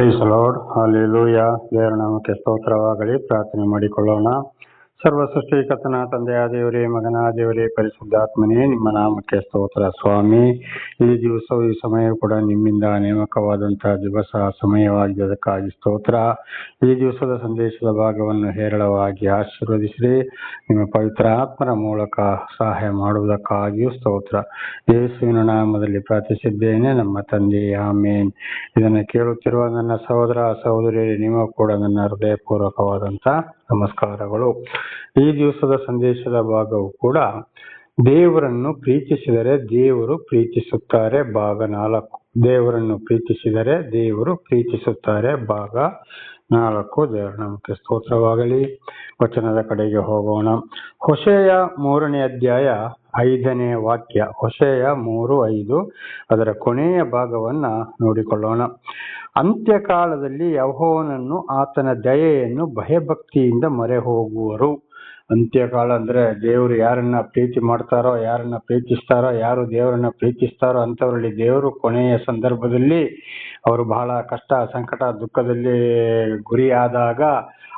Price lord hallelujah ದೇವರ ನಾಮಕ್ಕೆ ಸ್ತೋತ್ರವಾಗಲಿ. ಪ್ರಾರ್ಥನೆ ಮಾಡಿಕೊಳ್ಳೋಣ. ಸರ್ವ ಸೃಷ್ಟಿಕರ್ತನ ತಂದೆಯ ದೇವರೇ, ಮಗನ ದೇವರೇ, ಪರಿಶುದ್ಧಾತ್ಮನೇ, ನಿಮ್ಮ ನಾಮಕ್ಕೆ ಸ್ತೋತ್ರ ಸ್ವಾಮಿ. ಈ ದಿವಸವು ಈ ಸಮಯ ಕೂಡ ನಿಮ್ಮಿಂದ ನೇಮಕವಾದಂತಹ ದಿವಸ ಸಮಯವಾಗಿದ್ದಕ್ಕಾಗಿ ಸ್ತೋತ್ರ. ಈ ದಿವಸದ ಸಂದೇಶದ ಭಾಗವನ್ನು ಹೇರಳವಾಗಿ ಆಶೀರ್ವದಿಸಿರಿ. ನಿಮ್ಮ ಪವಿತ್ರ ಆತ್ಮರ ಮೂಲಕ ಸಹಾಯ ಮಾಡುವುದಕ್ಕಾಗಿಯೂ ಸ್ತೋತ್ರ. ಯೇಸುವಿನ ನಾಮದಲ್ಲಿ ಪ್ರಾರ್ಥಿಸಿದ್ದೇನೆ. ನಮ್ಮ ತಂದೆ, ಆಮೇನ್. ಇದನ್ನು ಕೇಳುತ್ತಿರುವ ನನ್ನ ಸಹೋದರ ಸಹೋದರಿ ನಿಮ್ಮ ಕೂಡ ನನ್ನ ಹೃದಯಪೂರ್ವಕವಾದಂಥ ನಮಸ್ಕಾರಗಳು. ಈ ದಿವಸದ ಸಂದೇಶದ ಭಾಗವು ಕೂಡ ದೇವರನ್ನು ಪ್ರೀತಿಸಿದರೆ ದೇವರು ಪ್ರೀತಿಸುತ್ತಾರೆ, ಭಾಗ ನಾಲ್ಕು. ದೇವರನ್ನು ಪ್ರೀತಿಸಿದರೆ ದೇವರು ಪ್ರೀತಿಸುತ್ತಾರೆ, ಭಾಗ ನಾಲ್ಕು ದೇವರ ನಮಗೆ ಸ್ತೋತ್ರವಾಗಲಿ. ವಚನದ ಕಡೆಗೆ ಹೋಗೋಣ. ಹೊಸೆಯ ಮೂರನೇ ಅಧ್ಯಾಯ ಐದನೇ ವಾಕ್ಯ. ಹೊಸೆಯ ಮೂರು, ಐದು. ಅದರ ಕೊನೆಯ ಭಾಗವನ್ನ ನೋಡಿಕೊಳ್ಳೋಣ. ಅಂತ್ಯಕಾಲದಲ್ಲಿ ಯಹೋವನನ್ನು ಆತನ ದಯೆಯನ್ನು ಭಯಭಕ್ತಿಯಿಂದ ಮೊರೆ ಹೋಗುವರು ಅಂತ್ಯಕಾಲ ಅಂದ್ರೆ ದೇವರು ಯಾರನ್ನ ಪ್ರೀತಿ ಮಾಡ್ತಾರೋ, ಯಾರನ್ನ ಪ್ರೀತಿಸ್ತಾರೋ, ಯಾರು ದೇವರನ್ನ ಪ್ರೀತಿಸ್ತಾರೋ ಅಂತವರಲ್ಲಿ ದೇವರು ಕೊನೆಯ ಸಂದರ್ಭದಲ್ಲಿ ಅವರು ಬಹಳ ಕಷ್ಟ, ಸಂಕಟ, ದುಃಖದಲ್ಲಿ ಗುರಿಯಾದಾಗ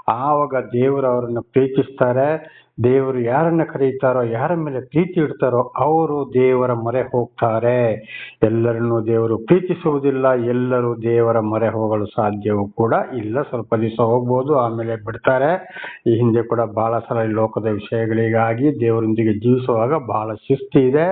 ಆವಾಗ ದೇವರು ಅವರನ್ನ ಪ್ರೀತಿಸ್ತಾರೆ. ದೇವರು ಯಾರನ್ನ ಕರೀತಾರೋ ಯಾರ ಮೇಲೆ ಪ್ರೀತಿ ಇಡ್ತಾರೋ ಅವರು ದೇವರ ಮೊರೆ ಹೋಗ್ತಾರೆ. ಎಲ್ಲರನ್ನು ದೇವರು ಪ್ರೀತಿಸುವುದಿಲ್ಲ, ಎಲ್ಲರೂ ದೇವರ ಮೊರೆ ಹೋಗಲು ಸಾಧ್ಯವೂ ಕೂಡ ಇಲ್ಲ. ಸ್ವಲ್ಪ ದಿವಸ ಹೋಗ್ಬೋದು, ಆಮೇಲೆ ಬಿಡ್ತಾರೆ. ಈ ಹಿಂದೆ ಕೂಡ ಬಹಳ ಸಲ ಲೋಕದ ವಿಷಯಗಳಿಗಾಗಿ ದೇವರೊಂದಿಗೆ ಜೀವಿಸುವಾಗ ಬಹಳ ಶಿಸ್ತಿ ಇದೆ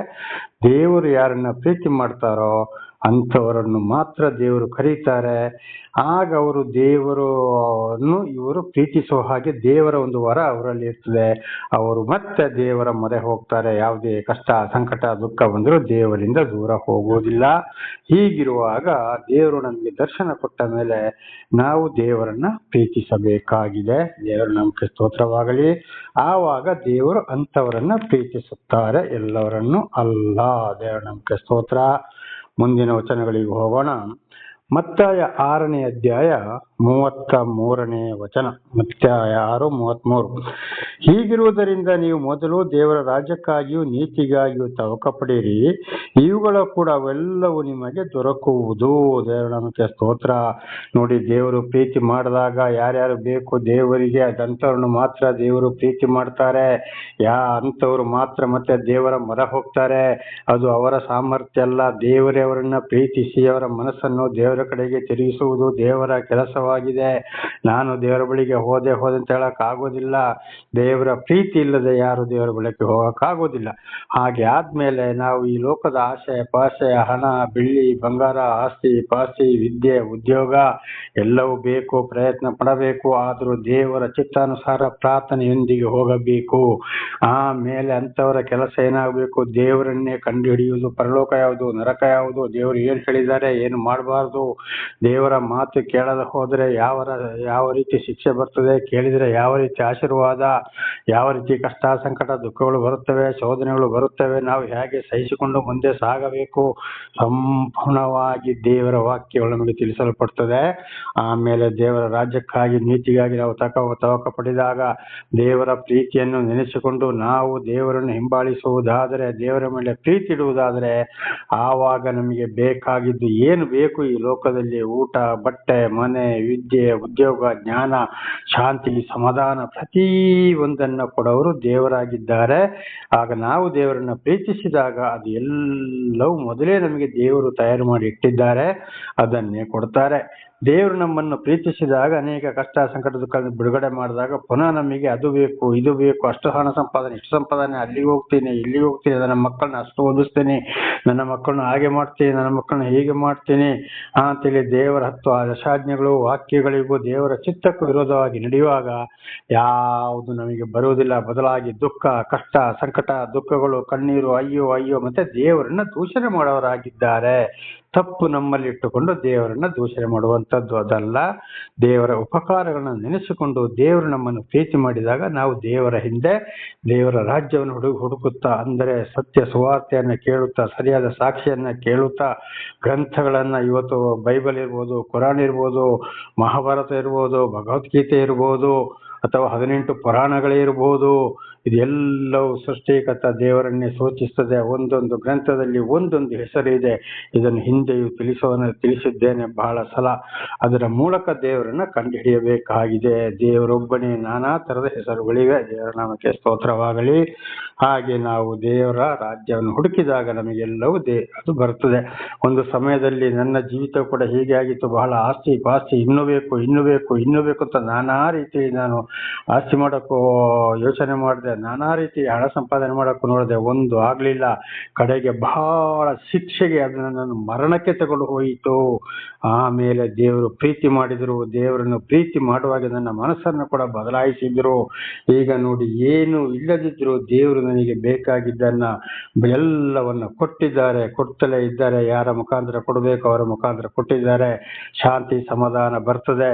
ದೇವರು ಯಾರನ್ನ ಪ್ರೀತಿ ಮಾಡ್ತಾರೋ ಅಂಥವರನ್ನು ಮಾತ್ರ ದೇವರು ಕರೀತಾರೆ. ಆಗ ಅವರು ದೇವರನ್ನು ಇವರು ಪ್ರೀತಿಸುವ ಹಾಗೆ ದೇವರ ಒಂದು ವರ ಅವರಲ್ಲಿ ಇರ್ತದೆ. ಅವರು ಮತ್ತೆ ದೇವರ ಮೊರೆ ಹೋಗ್ತಾರೆ. ಯಾವುದೇ ಕಷ್ಟ, ಸಂಕಟ, ದುಃಖ ಬಂದರೂ ದೇವರಿಂದ ದೂರ ಹೋಗುವುದಿಲ್ಲ. ಹೀಗಿರುವಾಗ ದೇವರು ನಮಗೆ ದರ್ಶನ ಕೊಟ್ಟ ಮೇಲೆ ನಾವು ದೇವರನ್ನ ಪ್ರೀತಿಸಬೇಕಾಗಿದೆ. ದೇವರು ನಮಗೆ ಸ್ತೋತ್ರವಾಗಲಿ. ಆವಾಗ ದೇವರು ಅಂಥವರನ್ನ ಪ್ರೀತಿಸುತ್ತಾರೆ. ಎಲ್ಲವರನ್ನು ಅಲ್ಲ. ದೇವರ ನಮಗೆ ಸ್ತೋತ್ರ. ಮುಂದಿನ ವಚನಗಳಿಗೆ ಹೋಗೋಣ. ಮತ್ತಾಯ ಆರನೇ ಅಧ್ಯಾಯ ಮೂವತ್ತ ಮೂರನೇ ವಚನ ಮತ್ತೆ ಆರು ಮೂವತ್ಮೂರು ಹೀಗಿರುವುದರಿಂದ ನೀವು ಮೊದಲು ದೇವರ ರಾಜ್ಯಕ್ಕಾಗಿಯೂ ನೀತಿಗಾಗಿಯೂ ತವಕ ಪಡೀರಿ. ಇವುಗಳ ಕೂಡ ಅವೆಲ್ಲವೂ ನಿಮಗೆ ದೊರಕುವುದು. ದೇವರ ಸ್ತೋತ್ರ. ನೋಡಿ, ದೇವರು ಪ್ರೀತಿ ಮಾಡಿದಾಗ ಯಾರ್ಯಾರು ಬೇಕು ದೇವರಿಗೆ ಅದಂಥವ್ರನ್ನು ಮಾತ್ರ ದೇವರು ಪ್ರೀತಿ ಮಾಡ್ತಾರೆ. ಯಾ ಅಂಥವ್ರು ಮಾತ್ರ ಮತ್ತೆ ದೇವರ ಮರ ಹೋಗ್ತಾರೆ. ಅದು ಅವರ ಸಾಮರ್ಥ್ಯ ಅಲ್ಲ. ದೇವರೇ ಅವರನ್ನ ಪ್ರೀತಿಸಿ ಅವರ ಮನಸ್ಸನ್ನು ದೇವರ ಕಡೆಗೆ ತಿರುಗಿಸುವುದು ದೇವರ ಕೆಲಸವಾಗಿದೆ ನಾನು ದೇವರ ಬಳಿಗೆ ಹೋದೆ ಹೋದೆ ಅಂತ ಹೇಳಕ್ ಆಗೋದಿಲ್ಲ. ದೇವರ ಪ್ರೀತಿ ಇಲ್ಲದೆ ಯಾರು ದೇವರ ಬಳಿಗೆ ಹೋಗಕ್ ಆಗೋದಿಲ್ಲ. ಹಾಗೆ ಆದ್ಮೇಲೆ ನಾವು ಈ ಲೋಕದ ಆಶಯ ಪಾಶಯ ಹಣ, ಬೆಳ್ಳಿ, ಬಂಗಾರ, ಆಸ್ತಿ, ಪಾಸ್ತಿ, ವಿದ್ಯೆ, ಉದ್ಯೋಗ ಎಲ್ಲವೂ ಬೇಕು, ಪ್ರಯತ್ನ ಪಡಬೇಕು. ಆದರೂ ದೇವರ ಚಿತ್ತಾನುಸಾರ ಪ್ರಾರ್ಥನೆಯೊಂದಿಗೆ ಹೋಗಬೇಕು. ಆಮೇಲೆ ಅಂಥವರ ಕೆಲಸ ಏನಾಗಬೇಕು? ದೇವರನ್ನೇ ಕಂಡು ಹಿಡಿಯುವುದು ಪರಲೋಕ ಯಾವುದು, ನರಕ ಯಾವುದು? ದೇವರು ಏನ್ ಹೇಳಿದ್ದಾರೆ, ಏನು ಮಾಡಬಾರ್ದು? ದೇವರ ಮಾತು ಕೇಳದ ಹೋದ್ರೆ ಯಾವ ರ- ಯಾವ ರೀತಿ ಶಿಕ್ಷೆ ಬರ್ತದೆ, ಕೇಳಿದ್ರೆ ಯಾವ ರೀತಿ ಆಶೀರ್ವಾದ, ಯಾವ ರೀತಿ ಕಷ್ಟ, ಸಂಕಟ, ದುಃಖಗಳು ಬರುತ್ತವೆ, ಶೋಧನೆಗಳು ಬರುತ್ತವೆ, ನಾವು ಹೇಗೆ ಸಹಿಸಿಕೊಂಡು ಮುಂದೆ ಸಾಗಬೇಕು, ಸಂಪೂರ್ಣವಾಗಿ ದೇವರ ವಾಕ್ಯಗಳು ನಮಗೆ ತಿಳಿಸಲ್ಪಡ್ತದೆ. ಆಮೇಲೆ ದೇವರ ರಾಜ್ಯಕ್ಕಾಗಿ, ನೀತಿಗಾಗಿ ನಾವು ತಕ ತವಕ ಪಡೆದಾಗ ದೇವರ ಪ್ರೀತಿಯನ್ನು ನೆನೆಸಿಕೊಂಡು ನಾವು ದೇವರನ್ನು ಹಿಂಬಾಲಿಸುವುದಾದರೆ, ದೇವರ ಮೇಲೆ ಪ್ರೀತಿ ಇಡುವುದಾದರೆ, ಆವಾಗ ನಮಗೆ ಬೇಕಾಗಿದ್ದು ಏನು ಬೇಕು ಈ ಲೋಕದಲ್ಲಿ? ಊಟ, ಬಟ್ಟೆ, ಮನೆ ವಿದ್ಯೆ, ಉದ್ಯೋಗ, ಜ್ಞಾನ, ಶಾಂತಿ, ಸಮಾಧಾನ ಪ್ರತಿ ಒಂದನ್ನು ಕೊಡೋರು ದೇವರಾಗಿದ್ದಾರೆ. ಆಗ ನಾವು ದೇವರನ್ನ ಪ್ರೀತಿಸಿದಾಗ ಅದು ಎಲ್ಲವೂ ಮೊದಲೇ ನಮಗೆ ದೇವರು ತಯಾರು ಮಾಡಿ ಇಟ್ಟಿದ್ದಾರೆ. ಅದನ್ನೇ ಕೊಡ್ತಾರೆ. ದೇವರು ನಮ್ಮನ್ನು ಪ್ರೀತಿಸಿದಾಗ ಅನೇಕ ಕಷ್ಟ, ಸಂಕಟ, ದುಃಖಗಳನ್ನು ಬಿಡುಗಡೆ ಮಾಡಿದಾಗ ಪುನಃ ನಮಗೆ ಅದು ಬೇಕು, ಇದು ಬೇಕು, ಅಷ್ಟು ಹಣ ಸಂಪಾದನೆ, ಇಷ್ಟು ಸಂಪಾದನೆ, ಅಲ್ಲಿಗೆ ಹೋಗ್ತೀನಿ, ಇಲ್ಲಿಗೆ ಹೋಗ್ತೀನಿ, ನನ್ನ ಮಕ್ಕಳನ್ನ ಅಷ್ಟು ಓದಿಸ್ತೀನಿ, ನನ್ನ ಮಕ್ಕಳನ್ನ ಹಾಗೆ ಮಾಡ್ತೀನಿ, ನನ್ನ ಮಕ್ಕಳನ್ನ ಹೀಗೆ ಮಾಡ್ತೀನಿ ಆ ಅಂತೇಳಿ ದೇವರ ಹತ್ತು ಆಶಾಜ್ಞೆಗಳು, ವಾಕ್ಯಗಳಿಗೂ ದೇವರ ಚಿತ್ತಕ್ಕೂ ವಿರೋಧವಾಗಿ ನಡೆಯುವಾಗ ಯಾವುದು ನಮಗೆ ಬರುವುದಿಲ್ಲ. ಬದಲಾಗಿ ದುಃಖ, ಕಷ್ಟ, ಸಂಕಟ, ದುಃಖಗಳು, ಕಣ್ಣೀರು, ಅಯ್ಯೋ ಅಯ್ಯೋ, ಮತ್ತೆ ದೇವರನ್ನ ದೂಷಣೆ ಮಾಡೋರಾಗಿದ್ದಾರೆ ತಪ್ಪು ನಮ್ಮಲ್ಲಿ ಇಟ್ಟುಕೊಂಡು ದೇವರನ್ನ ದೂಷಣೆ ಮಾಡುವಂಥದ್ದು ಅದಲ್ಲ. ದೇವರ ಉಪಕಾರಗಳನ್ನು ನೆನೆಸಿಕೊಂಡು ದೇವರು ನಮ್ಮನ್ನು ಪ್ರೀತಿ ಮಾಡಿದಾಗ ನಾವು ದೇವರ ಹಿಂದೆ ದೇವರ ರಾಜ್ಯವನ್ನು ಹುಡುಗಿ ಹುಡುಕುತ್ತಾ ಅಂದರೆ ಸತ್ಯ ಸುವಾರ್ತೆಯನ್ನು ಕೇಳುತ್ತಾ, ಸರಿಯಾದ ಸಾಕ್ಷಿಯನ್ನು ಕೇಳುತ್ತಾ, ಗ್ರಂಥಗಳನ್ನು ಇವತ್ತು ಬೈಬಲ್ ಇರ್ಬೋದು, ಕುರಾನ್ ಇರ್ಬೋದು, ಮಹಾಭಾರತ ಇರ್ಬೋದು, ಭಗವದ್ಗೀತೆ ಇರ್ಬೋದು ಅಥವಾ ಹದಿನೆಂಟು ಪುರಾಣಗಳೇ ಇರಬಹುದು ಇದೆಲ್ಲವೂ ಸೃಷ್ಟಿಕರ್ತ ದೇವರನ್ನೇ ಸೂಚಿಸ್ತದೆ. ಒಂದೊಂದು ಗ್ರಂಥದಲ್ಲಿ ಒಂದೊಂದು ಹೆಸರಿದೆ ಇದನ್ನು ಹಿಂದೆಯೂ ತಿಳಿಸುವ ತಿಳಿಸಿದ್ದೇನೆ ಬಹಳ ಸಲ. ಅದರ ಮೂಲಕ ದೇವರನ್ನ ಕಂಡುಹಿಡಿಯಬೇಕಾಗಿದೆ. ದೇವರೊಬ್ಬನೇ ನಾನಾ ಥರದ ಹೆಸರುಗಳಿವೆ. ದೇವರ ನಾಮಕ್ಕೆ ಸ್ತೋತ್ರವಾಗಲಿ. ಹಾಗೆ ನಾವು ದೇವರ ರಾಜ್ಯವನ್ನು ಹುಡುಕಿದಾಗ ನಮಗೆಲ್ಲವೂ ದೇ, ಅದು ಬರುತ್ತದೆ. ಒಂದು ಸಮಯದಲ್ಲಿ ನನ್ನ ಜೀವಿತ ಕೂಡ ಹೀಗೆ ಆಗಿತ್ತು. ಬಹಳ ಆಸ್ತಿ ಪಾಸ್ತಿ, ಇನ್ನೂ ಬೇಕು ಇನ್ನೂ ಬೇಕು ಇನ್ನೂ ಬೇಕು ಅಂತ ನಾನಾ ರೀತಿ ನಾನು ಆಸ್ತಿ ಮಾಡೋಕ್ಕೂ ಯೋಚನೆ ಮಾಡಿದೆ. ನಾನಾ ರೀತಿ ಹಣ ಸಂಪಾದನೆ ಮಾಡೋಕ್ಕೂ ನೋಡಿದೆ, ಒಂದು ಆಗ್ಲಿಲ್ಲ. ಕಡೆಗೆ ಬಹಳ ಶಿಕ್ಷೆಗೆ ಅದು ನನ್ನನ್ನು ಮರಣಕ್ಕೆ ತಗೊಂಡು ಹೋಯಿತು. ಆಮೇಲೆ ದೇವರು ಪ್ರೀತಿ ಮಾಡಿದ್ರು. ದೇವರನ್ನು ಪ್ರೀತಿ ಮಾಡುವಾಗ ನನ್ನ ಮನಸ್ಸನ್ನು ಕೂಡ ಬದಲಾಯಿಸಿದ್ರು. ಈಗ ನೋಡಿ, ಏನು ಇಲ್ಲದಿದ್ರು ದೇವರು ನನಗೆ ಬೇಕಾಗಿದ್ದನ್ನ ಎಲ್ಲವನ್ನ ಕೊಟ್ಟಿದ್ದಾರೆ. ಕೊಡ್ತಲೇ ಇದ್ದಾರೆ. ಯಾರ ಮುಖಾಂತರ ಕೊಡಬೇಕು, ಅವರ ಮುಖಾಂತರ ಕೊಟ್ಟಿದ್ದಾರೆ. ಶಾಂತಿ, ಸಮಾಧಾನ ಬರ್ತದೆ.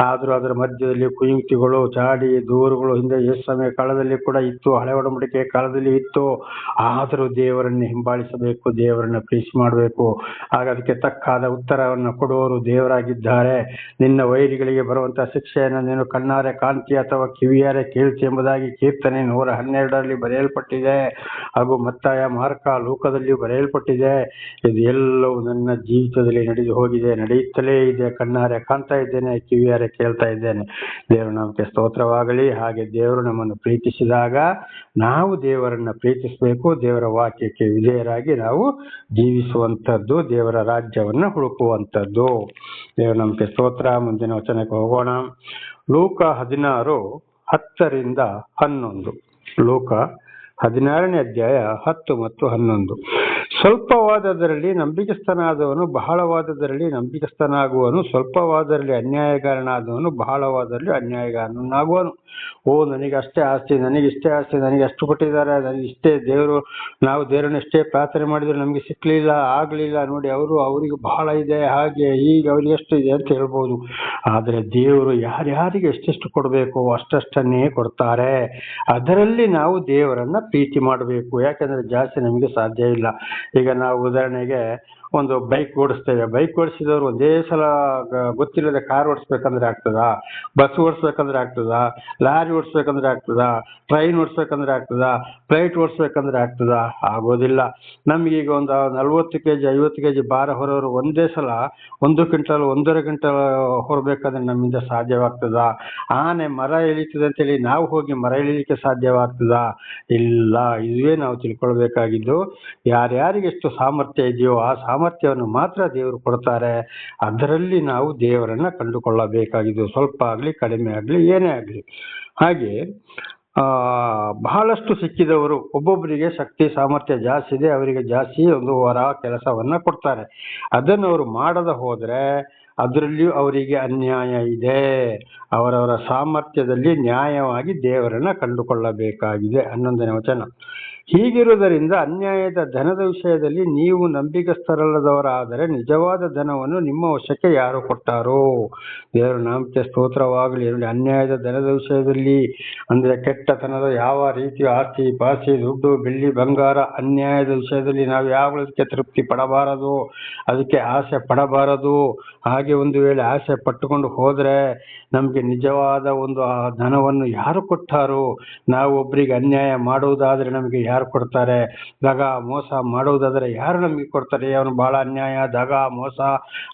ಆದ್ರೂ ಅದರ ಮಧ್ಯದಲ್ಲಿ ಕುಯುಕ್ತಿಗಳು, ಚಾಡಿ, ದೂರುಗಳು ಹಿಂದೆ ಎಷ್ಟು ಸಮಯ ಕಾಲದಲ್ಲಿ ಕೂಡ ಇತ್ತು, ಹಳೆ ಒಡಂಬಡಿಕೆ ಕಾಲದಲ್ಲಿ ಇತ್ತು. ಆದರೂ ದೇವರನ್ನು ಹಿಂಬಾಲಿಸಬೇಕು, ದೇವರನ್ನ ಪ್ರೀತಿ ಮಾಡಬೇಕು. ಆಗ ಅದಕ್ಕೆ ತಕ್ಕಾದ ಉತ್ತರವನ್ನು ಕೊಡುವವರು ದೇವರಾಗಿದ್ದಾರೆ. ನಿನ್ನ ವೈರಿಗಳಿಗೆ ಬರುವಂತಹ ಶಿಕ್ಷೆಯನ್ನು ನೀನು ಕಣ್ಣಾರೆ, ಕಾಂತಿ ಅಥವಾ ಕಿವಿಯಾರೆ ಕೇಳ್ತಿ ಎಂಬುದಾಗಿ ಕೀರ್ತನೆ ನೂರ ಹನ್ನೆರಡರಲ್ಲಿ ಬರೆಯಲ್ಪಟ್ಟಿದೆ. ಹಾಗೂ ಮತ್ತಾಯ, ಮಾರ್ಕ ಲೋಕದಲ್ಲಿ ಬರೆಯಲ್ಪಟ್ಟಿದೆ. ಇದು ಎಲ್ಲವೂ ನನ್ನ ಜೀವಿತದಲ್ಲಿ ನಡೆದು ಹೋಗಿದೆ, ನಡೆಯುತ್ತಲೇ ಇದೆ. ಕಣ್ಣಾರೆ ಕಾಣ್ತಾ ಇದ್ದೇನೆ, ಕಿವಿಯಾರೆ ಕೇಳ್ತಾ ಇದ್ದೇನೆ. ದೇವರು ನಮಗೆ ಸ್ತೋತ್ರವಾಗಲಿ, ಹಾಗೆ ದೇವರು ನಮ್ಮನ್ನು ಪ್ರೀತಿಸಿದಾಗ ನಾವು ದೇವರನ್ನ ಪ್ರೀತಿಸಬೇಕು, ದೇವರ ವಾಕ್ಯಕ್ಕೆ ವಿಧೇಯರಾಗಿ ನಾವು ಜೀವಿಸುವಂತದ್ದು ದೇವರ ರಾಜ್ಯವನ್ನ ಹುಡುಕುವಂಥದ್ದು. ದೇವರ ನಮಗೆ ಸ್ತೋತ್ರ, ಮುಂದಿನ ವಚನಕ್ಕೆ ಹೋಗೋಣ. ಲೋಕ ಹದಿನಾರು ಹತ್ತರಿಂದ ಹನ್ನೊಂದು. ಲೋಕ ಹದಿನಾರನೇ ಅಧ್ಯಾಯ ಹತ್ತು ಮತ್ತು ಹನ್ನೊಂದು. ಸ್ವಲ್ಪವಾದದರಲ್ಲಿ ನಂಬಿಕಸ್ಥನಾದವನು ಬಹಳವಾದದರಲ್ಲಿ ನಂಬಿಕಸ್ಥನಾಗುವನು ಸ್ವಲ್ಪವಾದರಲ್ಲಿ ಅನ್ಯಾಯಗಾರನಾದವನು, ಬಹಳವಾದರಲ್ಲಿ ಅನ್ಯಾಯಗಾರನಾಗುವನು. ಓ, ನನಗೆ ಅಷ್ಟೇ ಆಸ್ತಿ, ನನಗೆ ಇಷ್ಟೇ ಆಸ್ತಿ, ನನಗೆ ಅಷ್ಟು ಕೊಟ್ಟಿದ್ದಾರೆ, ನನಗೆ ಇಷ್ಟೇ ದೇವರು, ನಾವು ದೇವರನ್ನ ಇಷ್ಟೇ ಪ್ರಾರ್ಥನೆ ಮಾಡಿದರೆ ನಮಗೆ ಸಿಕ್ಕಲಿಲ್ಲ, ಆಗಲಿಲ್ಲ ನೋಡಿ, ಅವರು ಅವರಿಗೆ ಬಹಳ ಇದೆ, ಹಾಗೆ ಈಗ ಅವ್ರಿಗೆ ಎಷ್ಟು ಇದೆ ಅಂತ ಹೇಳ್ಬೋದು. ಆದರೆ ದೇವರು ಯಾರ್ಯಾರಿಗೆ ಎಷ್ಟೆಷ್ಟು ಕೊಡಬೇಕು ಅಷ್ಟಷ್ಟನ್ನೇ ಕೊಡ್ತಾರೆ. ಅದರಲ್ಲಿ ನಾವು ದೇವರನ್ನ ಪ್ರೀತಿ ಮಾಡಬೇಕು. ಯಾಕಂದ್ರೆ ಜಾಸ್ತಿ ನಮಗೆ ಸಾಧ್ಯ ಇಲ್ಲ. ಈಗ ನಾವು ಉದಾಹರಣೆಗೆ ಒಂದು ಬೈಕ್ ಓಡಿಸ್ತೇವೆ ಬೈಕ್ ಓಡಿಸಿದವರು ಒಂದೇ ಸಲ ಗೊತ್ತಿಲ್ಲದೆ ಕಾರ್ ಓಡಿಸ್ಬೇಕಂದ್ರೆ ಆಗ್ತದಾ? ಬಸ್ ಓಡಿಸ್ಬೇಕಂದ್ರೆ ಆಗ್ತದಾ? ಲಾರಿ ಓಡಿಸ್ಬೇಕಂದ್ರೆ ಆಗ್ತದಾ? ಟ್ರೈನ್ ಓಡಿಸ್ಬೇಕಂದ್ರೆ ಆಗ್ತದಾ? ಫ್ಲೈಟ್ ಓಡಿಸ್ಬೇಕಂದ್ರೆ ಆಗ್ತದಾ? ಆಗೋದಿಲ್ಲ. ನಮಗೀಗ ಒಂದು ನಲ್ವತ್ತು ಕೆ ಜಿ ಐವತ್ತು ಕೆ ಜಿ ಭಾರ ಹೊರೋರು ಒಂದೇ ಸಲ ಒಂದು ಕ್ವಿಂಟಲ್, ಒಂದೂವರೆ ಕ್ವಿಂಟಲ್ ಹೊರಬೇಕಂದ್ರೆ ನಮ್ಮಿಂದ ಸಾಧ್ಯವಾಗ್ತದ? ಆನೆ ಮರ ಇಳಿತದೆ ಅಂತೇಳಿ ನಾವು ಹೋಗಿ ಮರ ಇಳಿಲಿಕ್ಕೆ ಸಾಧ್ಯವಾಗ್ತದ? ಇಲ್ಲ. ಇದುವೇ ನಾವು ತಿಳ್ಕೊಳ್ಬೇಕಾಗಿದ್ದು, ಯಾರ್ಯಾರಿಗೆ ಎಷ್ಟು ಸಾಮರ್ಥ್ಯ ಇದೆಯೋ ಆ ಸಾಮರ್ಥ್ಯವನ್ನು ಮಾತ್ರ ದೇವರು ಕೊಡ್ತಾರೆ. ಅದರಲ್ಲಿ ನಾವು ದೇವರನ್ನ ಕಂಡುಕೊಳ್ಳಬೇಕಾಗಿದ್ದು, ಸ್ವಲ್ಪ ಆಗಲಿ, ಕಡಿಮೆ ಆಗಲಿ, ಏನೇ ಆಗಲಿ. ಹಾಗೆ, ಆ, ಬಹಳಷ್ಟು ಸಿಕ್ಕಿದವರು, ಒಬ್ಬೊಬ್ಬರಿಗೆ ಶಕ್ತಿ, ಸಾಮರ್ಥ್ಯ ಜಾಸ್ತಿ ಇದೆ, ಅವರಿಗೆ ಜಾಸ್ತಿ ಒಂದು ವರ, ಕೆಲಸವನ್ನ ಕೊಡ್ತಾರೆ. ಅದನ್ನು ಅವರು ಮಾಡದ ಹೋದ್ರೆ, ಅದರಲ್ಲಿಯೂ ಅವರಿಗೆ ಅನ್ಯಾಯ ಇದೆ. ಅವರವರ ಸಾಮರ್ಥ್ಯದಲ್ಲಿ ನ್ಯಾಯವಾಗಿ ದೇವರನ್ನ ಕಂಡುಕೊಳ್ಳಬೇಕಾಗಿದೆ ಹನ್ನೊಂದನೇ ವಚನ. ಹೀಗಿರುವುದರಿಂದ ಅನ್ಯಾಯದ ಧನದ ವಿಷಯದಲ್ಲಿ ನೀವು ನಂಬಿಕಸ್ಥರಲ್ಲದವರಾದರೆ ನಿಜವಾದ ಧನವನ್ನು ನಿಮ್ಮ ವಶಕ್ಕೆ ಯಾರು ಕೊಟ್ಟಾರೋ? ದೇವರ ನಾಮಕ್ಕೆ ಸ್ತೋತ್ರವಾಗಲಿ. ಅನ್ಯಾಯದ ಧನದ ವಿಷಯದಲ್ಲಿ ಅಂದರೆ ಕೆಟ್ಟತನದ ಯಾವ ರೀತಿಯ ಆಸ್ತಿ ಪಾಸಿ ದುಡ್ಡು, ಬೆಳ್ಳಿ, ಬಂಗಾರ, ಅನ್ಯಾಯದ ವಿಷಯದಲ್ಲಿ ನಾವು ಯಾವಾಗಲೂ ಅದಕ್ಕೆ ತೃಪ್ತಿ ಪಡಬಾರದು. ಅದಕ್ಕೆ ಆಸೆ ಪಡಬಾರದು. ಹಾಗೆ ಒಂದು ವೇಳೆ ಆಸೆ ಪಟ್ಟುಕೊಂಡು ಹೋದ್ರೆ ನಮ್ಗೆ ನಿಜವಾದ ಒಂದು ಆ ಧನವನ್ನು ಯಾರು ಕೊಟ್ಟಾರೋ ನಾವು ಒಬ್ಬರಿಗೆ ಅನ್ಯಾಯ ಮಾಡುವುದಾದ್ರೆ ನಮಗೆ ಯಾರು ಕೊಡ್ತಾರೆ? ದಗ ಮೋಸ ಮಾಡುವುದಾದ್ರೆ ಯಾರು ನಮಗೆ ಕೊಡ್ತಾರೆ? ಅವನು ಬಹಳ ಅನ್ಯಾಯ, ದಗ ಮೋಸ,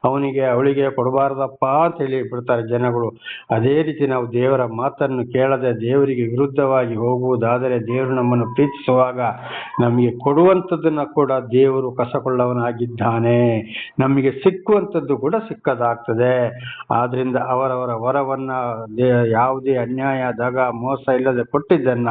ಅವನಿಗೆ ಅವಳಿಗೆ ಕೊಡಬಾರ್ದಪ್ಪ ಅಂತ ಹೇಳಿ ಬಿಡ್ತಾರೆ ಜನಗಳು. ಅದೇ ರೀತಿ ನಾವು ದೇವರ ಮಾತನ್ನು ಕೇಳದೆ ದೇವರಿಗೆ ವಿರುದ್ಧವಾಗಿ ಹೋಗುವುದಾದರೆ ದೇವರು ನಮ್ಮನ್ನು ಪ್ರೀತಿಸುವಾಗ ನಮಗೆ ಕೊಡುವಂಥದ್ದನ್ನು ಕೂಡ ದೇವರು ಕಸಕೊಳ್ಳವನಾಗಿದ್ದಾನೆ. ನಮಗೆ ಸಿಕ್ಕುವಂಥದ್ದು ಕೂಡ ಸಿಕ್ಕದಾಗ್ತದೆ. ಆದ್ರಿಂದ ಅವರವರ ವರವನ್ನ ದೇ- ಯಾವುದೇ ಅನ್ಯಾಯ ದಗ ಮೋಸ ಇಲ್ಲದೆ ಕೊಟ್ಟಿದ್ದನ್ನ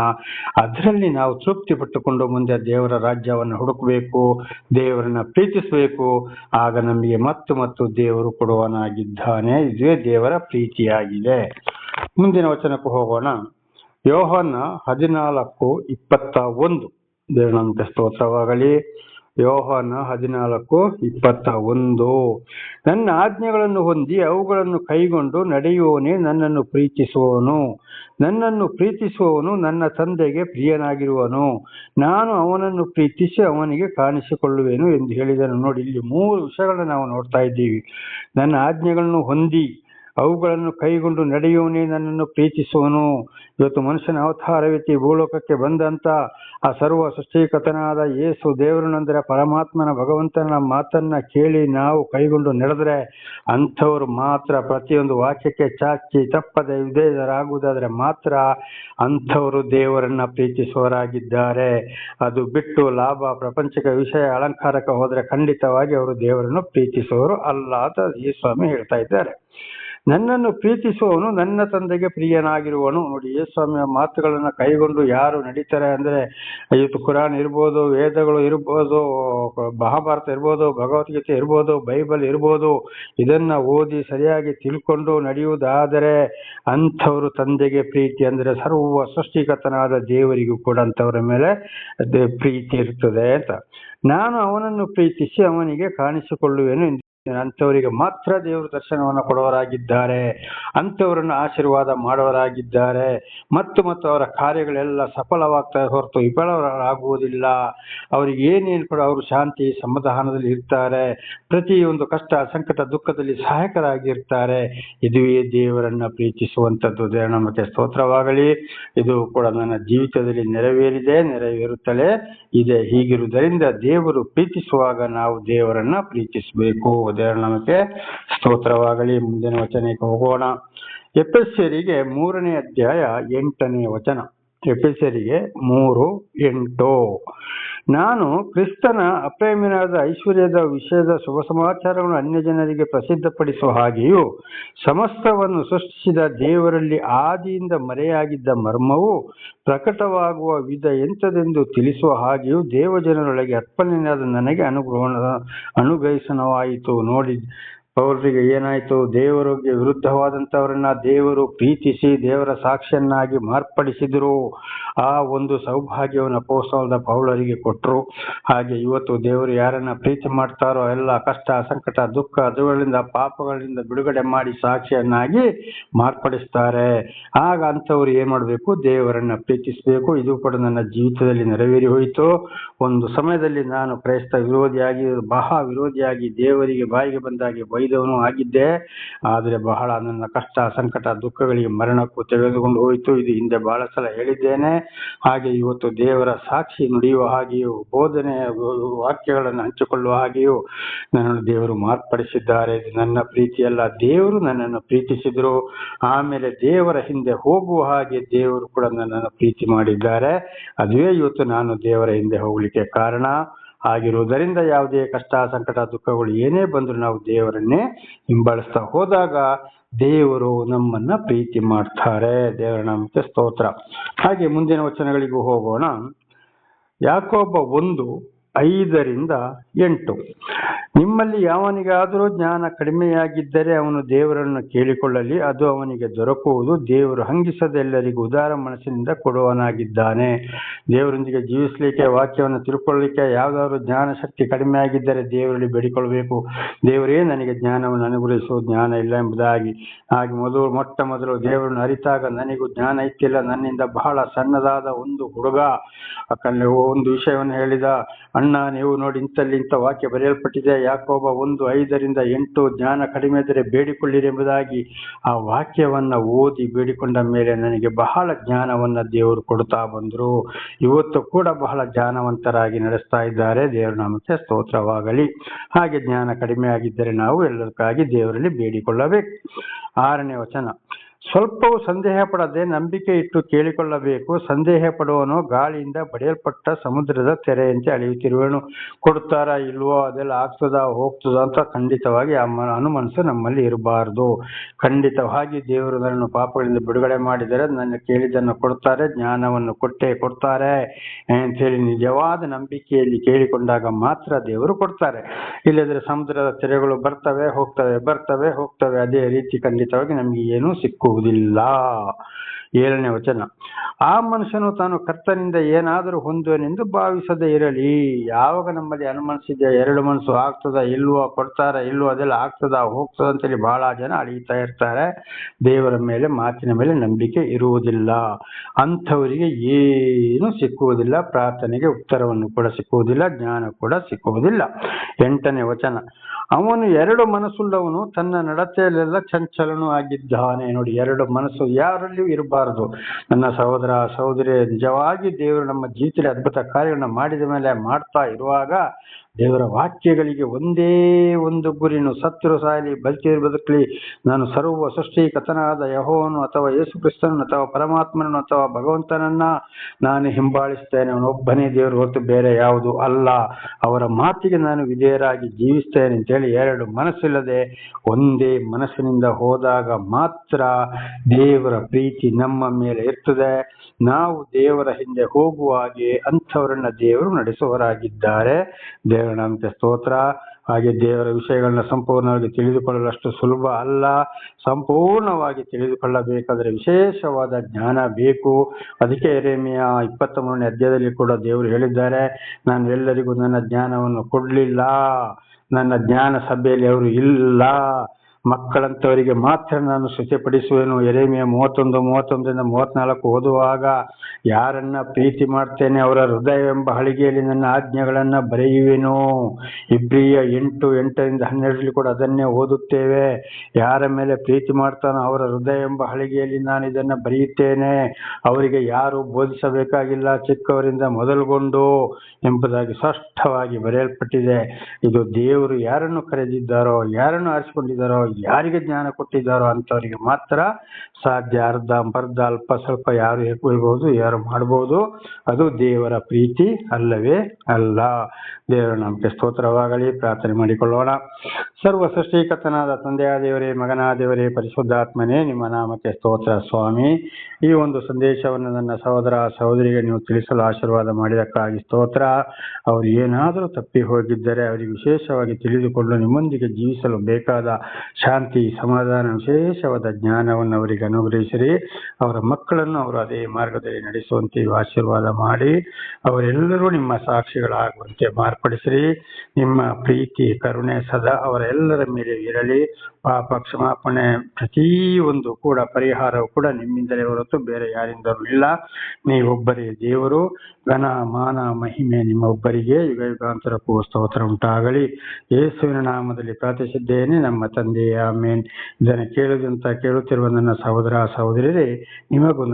ಅದರಲ್ಲಿ ನಾವು ತೃಪ್ತಿ ಪಟ್ಟುಕೊಂಡು ಮುಂದೆ ದೇವರ ರಾಜ್ಯವನ್ನು ಹುಡುಕಬೇಕು, ದೇವರನ್ನ ಪ್ರೀತಿಸಬೇಕು. ಆಗ ನಮಗೆ ಮತ್ತು ಮತ್ತು ದೇವರು ಕೊಡುವನಾಗಿದ್ದಾನೆ ಇದುವೇ ದೇವರ ಪ್ರೀತಿಯಾಗಿದೆ. ಮುಂದಿನ ವಚನಕ್ಕೆ ಹೋಗೋಣ. ಯೋಹನ ಹದಿನಾಲ್ಕು ಇಪ್ಪತ್ತ ಒಂದು. ದೇವರ ನಮಗೆ ಸ್ತೋತ್ರವಾಗಲಿ. ಯೋಹನ ಹದಿನಾಲ್ಕು, ಇಪ್ಪತ್ತ ಒಂದು. ನನ್ನ ಆಜ್ಞೆಗಳನ್ನು ಹೊಂದಿ ಅವುಗಳನ್ನು ಕೈಗೊಂಡು ನಡೆಯುವವನೇ ನನ್ನನ್ನು ಪ್ರೀತಿಸುವವನು. ನನ್ನನ್ನು ಪ್ರೀತಿಸುವವನು ನನ್ನ ತಂದೆಗೆ ಪ್ರಿಯನಾಗಿರುವನು. ನಾನು ಅವನನ್ನು ಪ್ರೀತಿಸಿ ಅವನಿಗೆ ಕಾಣಿಸಿಕೊಳ್ಳುವೆನು ಎಂದು ಹೇಳಿದನು. ನೋಡಿ, ಇಲ್ಲಿ ಮೂರು ವಿಷಯಗಳನ್ನು ನಾವು ನೋಡ್ತಾ ಇದ್ದೀವಿ. ನನ್ನ ಆಜ್ಞೆಗಳನ್ನು ಹೊಂದಿ ಅವುಗಳನ್ನು ಕೈಗೊಂಡು ನಡೆಯುವನೇ ನನ್ನನ್ನು ಪ್ರೀತಿಸುವನು. ಇವತ್ತು ಮನುಷ್ಯನ ಅವತಾರವೆತ್ತಿ ಭೂಲೋಕಕ್ಕೆ ಬಂದಂತ ಆ ಸರ್ವ ಸೃಷ್ಟಿಕತನಾದ ಯೇಸು ದೇವರನಂದರೆ ಪರಮಾತ್ಮನ ಭಗವಂತನ ಮಾತನ್ನ ಕೇಳಿ ನಾವು ಕೈಗೊಂಡು ನಡೆದ್ರೆ ಅಂಥವರು ಮಾತ್ರ ಪ್ರತಿಯೊಂದು ವಾಕ್ಯಕ್ಕೆ ಚಾಚಿ ತಪ್ಪದೆ ವಿಧೇಯರಾಗುವುದಾದ್ರೆ ಮಾತ್ರ ಅಂಥವರು ದೇವರನ್ನ ಪ್ರೀತಿಸುವರಾಗಿದ್ದಾರೆ ಅದು ಬಿಟ್ಟು ಲಾಭ ಪ್ರಪಂಚಕ ವಿಷಯ, ಅಲಂಕಾರಕ್ಕೆ ಹೋದ್ರೆ ಖಂಡಿತವಾಗಿ ಅವರು ದೇವರನ್ನು ಪ್ರೀತಿಸುವವರು ಅಲ್ಲ ಅಂತ ಈ ಸ್ವಾಮಿ ಹೇಳ್ತಾ ಇದ್ದಾರೆ. ನನ್ನನ್ನು ಪ್ರೀತಿಸುವವನು ನನ್ನ ತಂದೆಗೆ ಪ್ರಿಯನಾಗಿರುವನು ನೋಡಿ ಯೇಸ್ವಾಮಿಯ ಮಾತುಗಳನ್ನು ಕೈಗೊಂಡು ಯಾರು ನಡೀತಾರೆ ಅಂದರೆ ಇವತ್ತು ಕುರಾನ್ ಇರ್ಬೋದು, ವೇದಗಳು ಇರ್ಬೋದು, ಮಹಾಭಾರತ ಇರ್ಬೋದು, ಭಗವದ್ಗೀತೆ ಇರ್ಬೋದು, ಬೈಬಲ್ ಇರ್ಬೋದು, ಇದನ್ನ ಓದಿ ಸರಿಯಾಗಿ ತಿಳ್ಕೊಂಡು ನಡೆಯುವುದಾದರೆ ಅಂಥವರು ತಂದೆಗೆ ಪ್ರೀತಿ ಅಂದರೆ ಸರ್ವ ಸೃಷ್ಟಿಕತನಾದ ದೇವರಿಗೂ ಕೂಡ ಅಂಥವರ ಮೇಲೆ ಪ್ರೀತಿ ಇರ್ತದೆ ಅಂತ. ನಾನು ಅವನನ್ನು ಪ್ರೀತಿಸಿ ಅವನಿಗೆ ಕಾಣಿಸಿಕೊಳ್ಳುವೆನು ಅಂಥವರಿಗೆ ಮಾತ್ರ ದೇವರು ದರ್ಶನವನ್ನು ಕೊಡುವರಾಗಿದ್ದಾರೆ, ಅಂಥವರನ್ನು ಆಶೀರ್ವಾದ ಮಾಡುವರಾಗಿದ್ದಾರೆ ಮತ್ತು ಮತ್ತು ಅವರ ಕಾರ್ಯಗಳೆಲ್ಲ ಸಫಲವಾಗ್ತಾ ಹೊರತು ವಿಫಲವರಾಗುವುದಿಲ್ಲ ಅವರಿಗೆ ಏನೇನು ಕೂಡ ಅವರು ಶಾಂತಿ, ಸಮಾಧಾನದಲ್ಲಿ ಇರ್ತಾರೆ, ಪ್ರತಿಯೊಂದು ಕಷ್ಟ, ಸಂಕಟ, ದುಃಖದಲ್ಲಿ ಸಹಾಯಕರಾಗಿರ್ತಾರೆ. ಇದುವೇ ದೇವರನ್ನು ಪ್ರೀತಿಸುವಂಥದ್ದು. ಮತ್ತೆ ಸ್ತೋತ್ರವಾಗಲಿ. ಇದು ಕೂಡ ನನ್ನ ಜೀವಿತದಲ್ಲಿ ನೆರವೇರಿದೆ, ನೆರವೇರುತ್ತಲೇ ಇದೆ. ಹೀಗಿರುವುದರಿಂದ ದೇವರು ಪ್ರೀತಿಸುವಾಗ ನಾವು ದೇವರನ್ನ ಪ್ರೀತಿಸಬೇಕು. ದೇವರ ನಮಗೆ ಸ್ತೋತ್ರವಾಗಲಿ. ಮುಂದಿನ ವಚನಕ್ಕೆ ಹೋಗೋಣ. ಎಪೆಸ್ಯರಿಗೆ ಮೂರನೇ ಅಧ್ಯಾಯ ಎಂಟನೇ ವಚನ. ಎಪೆಸ್ಯರಿಗೆ ಮೂರು ಎಂಟು. ನಾನು ಕ್ರಿಸ್ತನ ಅಪ್ರೇಮಿನಾದ ಐಶ್ವರ್ಯದ ವಿಷಯದ ಶುಭ ಸಮಾಚಾರವನ್ನು ಅನ್ಯ ಜನರಿಗೆ ಪ್ರಸಿದ್ಧಪಡಿಸುವ ಹಾಗೆಯೂ ಸಮಸ್ತವನ್ನು ಸೃಷ್ಟಿಸಿದ ದೇವರಲ್ಲಿ ಆದಿಯಿಂದ ಮರೆಯಾಗಿದ್ದ ಮರ್ಮವು ಪ್ರಕಟವಾಗುವ ವಿಧ ಎಂಥದೆಂದು ತಿಳಿಸುವ ಹಾಗೆಯೂ ದೇವಜನರೊಳಗೆ ಅರ್ಪಣೆಯಾದ ನನಗೆ ಅನುಗ್ರಹ ಅನುಗ್ರಹಿಸನವಾಯಿತು. ನೋಡಿ ಅವರಿಗೆ ಏನಾಯಿತು? ದೇವರಿಗೆ ವಿರುದ್ಧವಾದಂಥವರನ್ನ ದೇವರು ಪ್ರೀತಿಸಿ ದೇವರ ಸಾಕ್ಷಿಯನ್ನಾಗಿ ಮಾರ್ಪಡಿಸಿದ್ರು. ಆ ಒಂದು ಸೌಭಾಗ್ಯವನ್ನು ಅಪೋಸ್ತಲದ ಪೌಳರಿಗೆ ಕೊಟ್ಟರು ಹಾಗೆ ಇವತ್ತು ದೇವರು ಯಾರನ್ನ ಪ್ರೀತಿ ಮಾಡ್ತಾರೋ ಎಲ್ಲ ಕಷ್ಟ, ಸಂಕಟ, ದುಃಖ, ಅದುಗಳಿಂದ, ಪಾಪಗಳಿಂದ ಬಿಡುಗಡೆ ಮಾಡಿ ಸಾಕ್ಷಿಯನ್ನಾಗಿ ಮಾರ್ಪಡಿಸ್ತಾರೆ. ಆಗ ಅಂಥವ್ರು ಏನ್ ಮಾಡಬೇಕು? ದೇವರನ್ನ ಪ್ರೀತಿಸಬೇಕು. ಇದು ಕೂಡ ನನ್ನ ಜೀವಿತದಲ್ಲಿ ನೆರವೇರಿ ಹೋಯಿತು. ಒಂದು ಸಮಯದಲ್ಲಿ ನಾನು ಕ್ರೈಸ್ತ ವಿರೋಧಿಯಾಗಿ ಬಹಳ ವಿರೋಧಿಯಾಗಿ ದೇವರಿಗೆ ಬಾಯಿಗೆ ಬಂದಾಗಿ ಬೈದವನು ಆಗಿದ್ದೆ. ಆದರೆ ಬಹಳ ನನ್ನ ಕಷ್ಟ, ಸಂಕಟ, ದುಃಖಗಳಿಗೆ ಮರಣಕ್ಕೂ ತೆಗೆದುಕೊಂಡು ಹೋಯಿತು. ಇದು ಹಿಂದೆ ಬಹಳ ಸಲ ಹೇಳಿದ್ದೇನೆ. ಹಾಗೆ ಇವತ್ತು ದೇವರ ಸಾಕ್ಷಿ ನುಡಿಯುವ ಹಾಗೆಯೂ ಬೋಧನೆ ವಾಕ್ಯಗಳನ್ನು ಹಂಚಿಕೊಳ್ಳುವ ಹಾಗೆಯೂ ನನ್ನನ್ನು ದೇವರು ಮಾರ್ಪಡಿಸಿದ್ದಾರೆ. ನನ್ನ ಪ್ರೀತಿಯಲ್ಲ ದೇವರು ನನ್ನನ್ನು ಪ್ರೀತಿಸಿದ್ರು. ಆಮೇಲೆ ದೇವರ ಹಿಂದೆ ಹೋಗುವ ಹಾಗೆ ದೇವರು ಕೂಡ ನನ್ನನ್ನು ಪ್ರೀತಿ ಮಾಡಿದ್ದಾರೆ. ಅದುವೇ ಇವತ್ತು ನಾನು ದೇವರ ಹಿಂದೆ ಹೋಗಲಿಕ್ಕೆ ಕಾರಣ. ಆಗಿರುವುದರಿಂದ ಯಾವುದೇ ಕಷ್ಟ, ಸಂಕಟ, ದುಃಖಗಳು ಏನೇ ಬಂದರೂ ನಾವು ದೇವರನ್ನೇ ಹಿಂಬಾಲಿಸ್ತಾ ಹೋದಾಗ ದೇವರು ನಮ್ಮನ್ನ ಪ್ರೀತಿ ಮಾಡ್ತಾರೆ. ದೇವರ ನಾಮಕ್ಕೆ ಸ್ತೋತ್ರ. ಹಾಗೆ ಮುಂದಿನ ವಚನಗಳಿಗೂ ಹೋಗೋಣ. ಯಾಕೋಬ್ಬ ಒಂದು ಐದರಿಂದ ಎಂಟು. ನಿಮ್ಮಲ್ಲಿ ಯಾವನಿಗಾದರೂ ಜ್ಞಾನ ಕಡಿಮೆಯಾಗಿದ್ದರೆ ಅವನು ದೇವರನ್ನು ಕೇಳಿಕೊಳ್ಳಲಿ, ಅದು ಅವನಿಗೆ ದೊರಕುವುದು, ದೇವರು ಹಂಗಿಸದೆಲ್ಲರಿಗೂ ಉದಾರ ಮನಸ್ಸಿನಿಂದ ಕೊಡುವನಾಗಿದ್ದಾನೆ ದೇವರೊಂದಿಗೆ ಜೀವಿಸಲಿಕ್ಕೆ, ವಾಕ್ಯವನ್ನು ತಿಳ್ಕೊಳ್ಳಲಿಕ್ಕೆ ಯಾವುದಾದ್ರೂ ಜ್ಞಾನ ಶಕ್ತಿ ಕಡಿಮೆ ಆಗಿದ್ದರೆ ದೇವರಲ್ಲಿ ಬೇಡಿಕೊಳ್ಬೇಕು ದೇವರೇ, ನನಗೆ ಜ್ಞಾನವನ್ನು ಅನುಗ್ರಹಿಸುವ ಜ್ಞಾನ ಇಲ್ಲ ಎಂಬುದಾಗಿ. ಹಾಗೆ ಮೊದಲು, ಮೊಟ್ಟ ಮೊದಲು ದೇವರನ್ನು ಅರಿತಾಗ ನನಗೂ ಜ್ಞಾನ ಇತ್ತಿಲ್ಲ, ನನ್ನಿಂದ ಬಹಳ ಸಣ್ಣದಾದ ಒಂದು ಹುಡುಗ. ಒಂದು ವಿಷಯವನ್ನು ಹೇಳಿದ ಅಣ್ಣ, ನೀವು ನೋಡಿ ಇಂಥಲ್ಲಿ ಇಂಥ ವಾಕ್ಯ ಬರೆಯಲ್ಪಟ್ಟಿದೆ. ಯಾಕೋಬ ಒಂದು ಐದರಿಂದ ಎಂಟು ಜ್ಞಾನ ಕಡಿಮೆ ಇದ್ದರೆ ಬೇಡಿಕೊಳ್ಳಿರಿ ಎಂಬುದಾಗಿ ಆ ವಾಕ್ಯವನ್ನು ಓದಿ ಬೇಡಿಕೊಂಡ ಮೇಲೆ ನನಗೆ ಬಹಳ ಜ್ಞಾನವನ್ನು ದೇವರು ಕೊಡ್ತಾ ಬಂದರು. ಇವತ್ತು ಕೂಡ ಬಹಳ ಜ್ಞಾನವಂತರಾಗಿ ನಡೆಸ್ತಾ ಇದ್ದಾರೆ. ದೇವರ ನಾಮಕ್ಕೆ ಸ್ತೋತ್ರವಾಗಲಿ. ಹಾಗೆ ಜ್ಞಾನ ಕಡಿಮೆ ಆಗಿದ್ದರೆ ನಾವು ಎಲ್ಲದಕ್ಕಾಗಿ ದೇವರಲ್ಲಿ ಬೇಡಿಕೊಳ್ಳಬೇಕು. ಆರನೇ ವಚನ. ಸ್ವಲ್ಪವೂ ಸಂದೇಹ ಪಡದೆ ನಂಬಿಕೆ ಇಟ್ಟು ಕೇಳಿಕೊಳ್ಳಬೇಕು. ಸಂದೇಹ ಪಡುವನು ಗಾಳಿಯಿಂದ ಬಡಿಯಲ್ಪಟ್ಟ ಸಮುದ್ರದ ತೆರೆಯಂತೆ ಅಳೆಯುತ್ತಿರುವನು ಕೊಡ್ತಾರ ಇಲ್ವೋ ಅದೆಲ್ಲ ಆಗ್ತದ ಹೋಗ್ತದ ಅಂತ ಖಂಡಿತವಾಗಿ ಆ ಅನುಮನಸ್ಸು ನಮ್ಮಲ್ಲಿ ಇರಬಾರದು. ಖಂಡಿತವಾಗಿ ದೇವರು ನನ್ನನ್ನು ಪಾಪಗಳಿಂದ ಬಿಡುಗಡೆ ಮಾಡಿದರೆ ನನ್ನ ಕೇಳಿದ್ದನ್ನು ಕೊಡ್ತಾರೆ ಜ್ಞಾನವನ್ನು ಕೊಟ್ಟೇ ಕೊಡ್ತಾರೆ ಅಂತೇಳಿ ನಿಜವಾದ ನಂಬಿಕೆಯಲ್ಲಿ ಕೇಳಿಕೊಂಡಾಗ ಮಾತ್ರ ದೇವರು ಕೊಡ್ತಾರೆ. ಇಲ್ಲದ್ರೆ ಸಮುದ್ರದ ತೆರೆಗಳು ಬರ್ತವೆ, ಹೋಗ್ತವೆ ಬರ್ತವೆ, ಹೋಗ್ತವೆ. ಅದೇ ರೀತಿ ಖಂಡಿತವಾಗಿ ನಮಗೆ ಏನೂ ಸಿಕ್ಕುವುದಿಲ್ಲ ಏಳನೇ ವಚನ. ಆ ಮನುಷ್ಯನು ತಾನು ಕರ್ತನಿಂದ ಏನಾದರೂ ಹೊಂದುವನೆಂದು ಭಾವಿಸದೇ ಇರಲಿ. ಯಾವಾಗ ನಮ್ಮಲ್ಲಿ ಅನುಮಾನಿಸಿದ್ಯ ಎರಡು ಮನಸ್ಸು ಆಗ್ತದ, ಇಲ್ವೋ, ಕೊಡ್ತಾರ, ಇಲ್ವೋ, ಅದೆಲ್ಲ ಆಗ್ತದ, ಹೋಗ್ತದ ಅಂತೇಳಿ ಬಹಳ ಜನ ಅಳೀತಾ ಇರ್ತಾರೆ. ದೇವರ ಮೇಲೆ, ಮಾತಿನ ಮೇಲೆ ನಂಬಿಕೆ ಇರುವುದಿಲ್ಲ. ಅಂಥವರಿಗೆ ಏನು ಸಿಕ್ಕುವುದಿಲ್ಲ, ಪ್ರಾರ್ಥನೆಗೆ ಉತ್ತರವನ್ನು ಕೂಡ ಸಿಕ್ಕುವುದಿಲ್ಲ, ಜ್ಞಾನ ಕೂಡ ಸಿಕ್ಕುವುದಿಲ್ಲ. ಎಂಟನೇ ವಚನ. ಅವನು ಎರಡು ಮನಸ್ಸುಳ್ಳವನು, ತನ್ನ ನಡತೆಯಲ್ಲೆಲ್ಲ ಚಂಚಲನೂ ಆಗಿದ್ದಾನೆ. ನೋಡಿ, ಎರಡು ಮನಸ್ಸು ಯಾರಲ್ಲಿಯೂ ಇರಬಾರದು. ನನ್ನ ಸಹೋದರ ಸಹೋದರಿ ನಿಜವಾಗಿ ದೇವರು ನಮ್ಮ ಜೀವಿತದಲ್ಲಿ ಅದ್ಭುತ ಕಾರ್ಯಗಳನ್ನ ಮಾಡಿದ ಮೇಲೆ ಮಾಡ್ತಾ ಇರುವಾಗ ದೇವರ ವಾಕ್ಯಗಳಿಗೆ ಒಂದೇ ಒಂದು ಗುರಿನು ಸತ್ತಿರು ಸಾಯಲಿ ಬಲ್ತಿರು ಬದುಕಲಿ. ನಾನು ಸರ್ವ ಸೃಷ್ಟಿಕತನಾದ ಯಹೋವನು ಅಥವಾ ಯೇಸು ಕ್ರಿಸ್ತನನ್ನು ಅಥವಾ ಪರಮಾತ್ಮನನ್ನು ಅಥವಾ ಭಗವಂತನನ್ನ ನಾನು ಹಿಂಬಾಲಿಸ್ತೇನೆ ಅವನೊಬ್ಬನೇ ದೇವರು ಹೊರತು ಬೇರೆ ಯಾವುದು ಅಲ್ಲ. ಅವರ ಮಾತಿಗೆ ನಾನು ವಿಧೇಯರಾಗಿ ಜೀವಿಸ್ತೇನೆ ಅಂತೇಳಿ ಎರಡು ಮನಸ್ಸಿಲ್ಲದೆ ಒಂದೇ ಮನಸ್ಸಿನಿಂದ ಹೋದಾಗ ಮಾತ್ರ ದೇವರ ಪ್ರೀತಿ ನಮ್ಮ ಮೇಲೆ ಇರ್ತದೆ. ನಾವು ದೇವರ ಹಿಂದೆ ಹೋಗುವ ಹಾಗೆ ಅಂಥವರನ್ನ ದೇವರು ನಡೆಸುವವರಾಗಿದ್ದಾರೆ. ನಾಮಕ್ಕೆ ಸ್ತೋತ್ರ. ಹಾಗೆ ದೇವರ ವಿಷಯಗಳನ್ನ ಸಂಪೂರ್ಣವಾಗಿ ತಿಳಿದುಕೊಳ್ಳಲು ಅಷ್ಟು ಸುಲಭ ಅಲ್ಲ. ಸಂಪೂರ್ಣವಾಗಿ ತಿಳಿದುಕೊಳ್ಳಬೇಕಾದರೆ ವಿಶೇಷವಾದ ಜ್ಞಾನ ಬೇಕು. ಅದಕ್ಕೆ ಎರೆಮೆಯ ಇಪ್ಪತ್ತ ಮೂರನೇ ಅಧ್ಯಾಯದಲ್ಲಿ ಕೂಡ ದೇವರು ಹೇಳಿದ್ದಾರೆ ನಾನು ಎಲ್ಲರಿಗೂ ನನ್ನ ಜ್ಞಾನವನ್ನು ಕೊಡಲಿಲ್ಲ. ನನ್ನ ಜ್ಞಾನ ಸಭೆಯಲ್ಲಿ ಅವರು ಇಲ್ಲ. ಮಕ್ಕಳಂತವರಿಗೆ ಮಾತ್ರ ನಾನು ಶುಚಿಪಡಿಸುವೆನು. ಎರೆಮೆಯ ಮೂವತ್ತೊಂದು, ಮೂವತ್ತೊಂದರಿಂದ ಮೂವತ್ನಾಲ್ಕು ಓದುವಾಗ ಯಾರನ್ನ ಪ್ರೀತಿ ಮಾಡ್ತೇನೆ ಅವರ ಹೃದಯವೆಂಬ ಹಳಿಗೆಯಲ್ಲಿ ನನ್ನ ಆಜ್ಞೆಗಳನ್ನು ಬರೆಯುವೆನು. ಇಬ್ರಿಯ ಎಂಟು, ಎಂಟರಿಂದ ಹನ್ನೆರಡರಲ್ಲಿ ಕೂಡ ಅದನ್ನೇ ಓದುತ್ತೇವೆ. ಯಾರ ಮೇಲೆ ಪ್ರೀತಿ ಮಾಡ್ತಾನೋ ಅವರ ಹೃದಯ ಎಂಬ ಹಳಿಗೆಯಲ್ಲಿ ನಾನು ಇದನ್ನ ಬರೆಯುತ್ತೇನೆ. ಅವರಿಗೆ ಯಾರು ಬೋಧಿಸಬೇಕಾಗಿಲ್ಲ. ಚಿಕ್ಕವರಿಂದ ಮೊದಲುಗೊಂಡು ಎಂಬುದಾಗಿ ಸ್ಪಷ್ಟವಾಗಿ ಬರೆಯಲ್ಪಟ್ಟಿದೆ. ಇದು ದೇವರು ಯಾರನ್ನು ಕರೆದಿದ್ದಾರೋ, ಯಾರನ್ನು ಆರಿಸಿಕೊಂಡಿದ್ದಾರೋ ಯಾರಿಗೆ ಜ್ಞಾನ ಕೊಟ್ಟಿದ್ದಾರೋ ಅಂತವರಿಗೆ ಮಾತ್ರ ಸಾಧ್ಯ. ಅರ್ಧ ಬರ್ಧ ಅಲ್ಪ, ಸ್ವಲ್ಪ ಯಾರು ಹೇಳ್ಕೊಳ್ಬಹುದು ಯಾರು ಮಾಡಬಹುದು ಅದು ದೇವರ ಪ್ರೀತಿ ಅಲ್ಲವೇ ಅಲ್ಲ. ದೇವರ ನಮಗೆ ಸ್ತೋತ್ರವಾಗಲಿ, ಪ್ರಾರ್ಥನೆ ಮಾಡಿಕೊಳ್ಳೋಣ. ಸರ್ವ ಸೃಷ್ಟಿಕರ್ತನಾದ ತಂದೆಯ ದೇವರೇ ಮಗನ ಪರಿಶುದ್ಧಾತ್ಮನೇ, ನಿಮ್ಮ ನಾಮಕ್ಕೆ ಸ್ತೋತ್ರ ಸ್ವಾಮಿ. ಈ ಒಂದು ಸಂದೇಶವನ್ನು ನನ್ನ ಸಹೋದರ ಸಹೋದರಿಗೆ ನೀವು ತಿಳಿಸಲು ಆಶೀರ್ವಾದ ಮಾಡಿದಕ್ಕಾಗಿ ಸ್ತೋತ್ರ. ಅವರು ಏನಾದರೂ ತಪ್ಪಿ ಹೋಗಿದ್ದರೆ, ಅವರಿಗೆ ವಿಶೇಷವಾಗಿ ತಿಳಿದುಕೊಂಡು ನಿಮ್ಮೊಂದಿಗೆ ಜೀವಿಸಲು ಬೇಕಾದ ಶಾಂತಿ, ಸಮಾಧಾನ, ವಿಶೇಷವಾದ ಜ್ಞಾನವನ್ನು ಅವರಿಗೆ ಅನುಗ್ರಹಿಸಿರಿ. ಅವರ ಮಕ್ಕಳನ್ನು ಅವರು ಅದೇ ಮಾರ್ಗದಲ್ಲಿ ನಡೆಸುವಂತೆ ಆಶೀರ್ವಾದ ಮಾಡಿ, ಅವರೆಲ್ಲರೂ ನಿಮ್ಮ ಸಾಕ್ಷಿಗಳಾಗುವಂತೆ ಮಾರ್ಪಡಿಸಿರಿ. ನಿಮ್ಮ ಪ್ರೀತಿ, ಕರುಣೆ ಸದಾ ಅವರೆಲ್ಲರ ಮೇಲೆ ಇರಲಿ. ಪಾಪ ಕ್ಷಮಾಪಣೆ ಪ್ರತಿಯೊಂದು ಕೂಡ ಪರಿಹಾರವು ಕೂಡ ನಿಮ್ಮಿಂದಲೇ ಹೊರತು ಬೇರೆ ಯಾರಿಂದಲೂ ಇಲ್ಲ. ನೀವೊಬ್ಬರೇ ದೇವರು. ಘನ, ಮಾನ, ಮಹಿಮೆ ನಿಮ್ಮ ಒಬ್ಬರಿಗೆ. ಯುಗ ಯುಗಾಂತರಕ್ಕೂ ಸ್ತೋತ್ರ ಉಂಟಾಗಲಿ. ಯೇಸುವಿನ ನಾಮದಲ್ಲಿ ಪ್ರಾರ್ಥಿಸಿದ್ದೇನೆ. ನಮ್ಮ ತಂದೆಯ ಮೇನ್ ಇದನ್ನು ಕೇಳಿದಂತ ಕೇಳುತ್ತಿರುವ ನನ್ನ ಸಹೋದರ, ಸಹೋದರಿಯರೇ, ನಿಮಗೊಂದು